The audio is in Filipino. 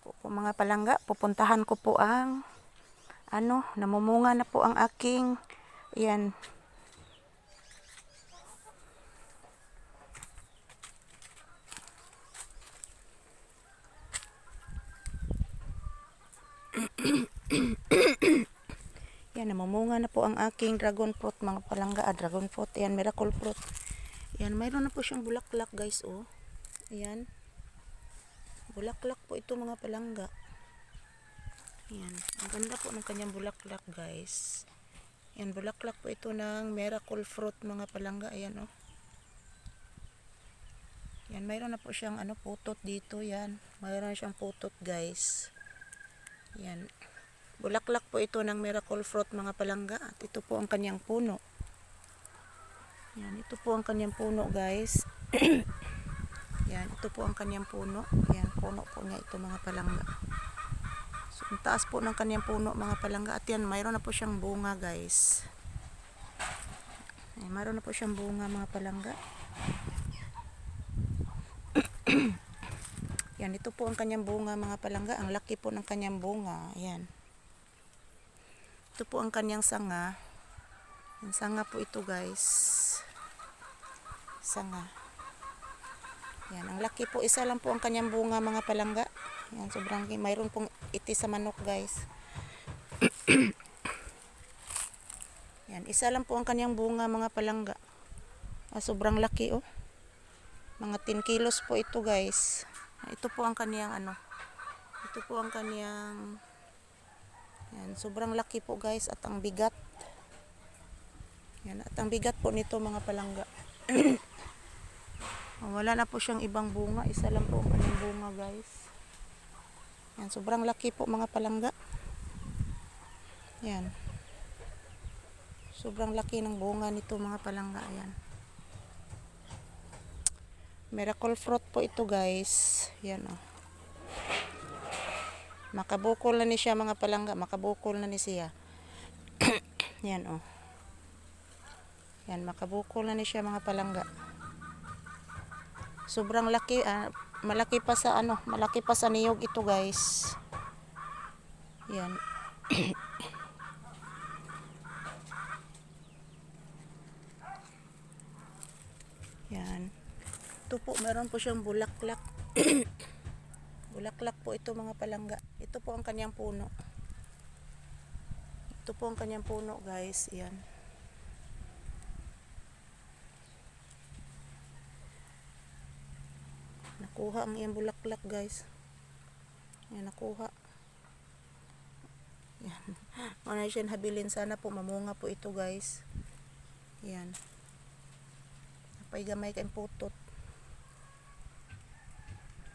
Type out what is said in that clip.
po, po mga palangga, pupuntahan ko po ang ano, namumunga na po ang aking yan. Yan, namumunga na po ang aking dragon fruit, mga palangga. Ah, dragon fruit, yan, miracle fruit. Yan, mayroon na po siyang bulaklak, guys, oh. Ayan. Bulaklak po ito, mga palangga. Yan, ang ganda po ng kanyang bulaklak, guys. Yan, bulaklak po ito ng miracle fruit, mga palangga. Ayan, oh. Yan, mayroon na po siyang ano, putot dito, yan. Mayroon siyang putot, guys. Yan. Bulaklak po ito ng miracle fruit mga palangga at ito po ang kanyang puno. Yan, ito po ang kanyang puno guys. Yan, ito po ang kanyang puno. Yan, puno po niya ito mga palangga. So, ang taas po ng kanyang puno mga palangga at yan, mayroon na po siyang bunga guys. Yan, mayroon na po siyang bunga mga palangga. Yan, ito po ang kanyang bunga mga palangga. Ang laki po ng kanyang bunga. Yan. Ito po ang kanyang sanga. Yung sanga po ito guys. Sanga. Yan, ang laki po. Isa lang po ang kanyang bunga mga palangga. Yan, sobrang mayroon pong iti sa manok guys. Yan, isa lang po ang kanyang bunga mga palangga. Ah, sobrang laki oh. Mga 10 kilos po ito guys. Ito po ang kaniyang ano. Ito po ang kaniyang yan, sobrang laki po guys at ang bigat. Yan, at ang bigat po nito mga palangga. Oh, Wala na po siyang ibang bunga. Isa lang po ang bunga guys. Yan, sobrang laki po mga palangga. Yan. Sobrang laki ng bunga nito mga palangga. Yan. Miracle fruit po ito guys. Yan oh. Makabukol na ni siya mga palangga. Makabukol na ni siya. Yan oh. Yan, makabukol na ni siya mga palangga. Sobrang laki, ah, malaki pa sa ano, malaki pa sa niyog ito guys. Yan. Yan. Ito po, meron po siyang bulaklak. bulaklak po ito mga palangga. Ito po ang kanyang puno. Ito po ang kanyang puno guys. Yan. Nakuha ang iyang bulaklak guys. Yan, nakuha. Yan. Ano siya habilin. Sana po mamunga po ito guys. Yan. Napay gamay kayong putot.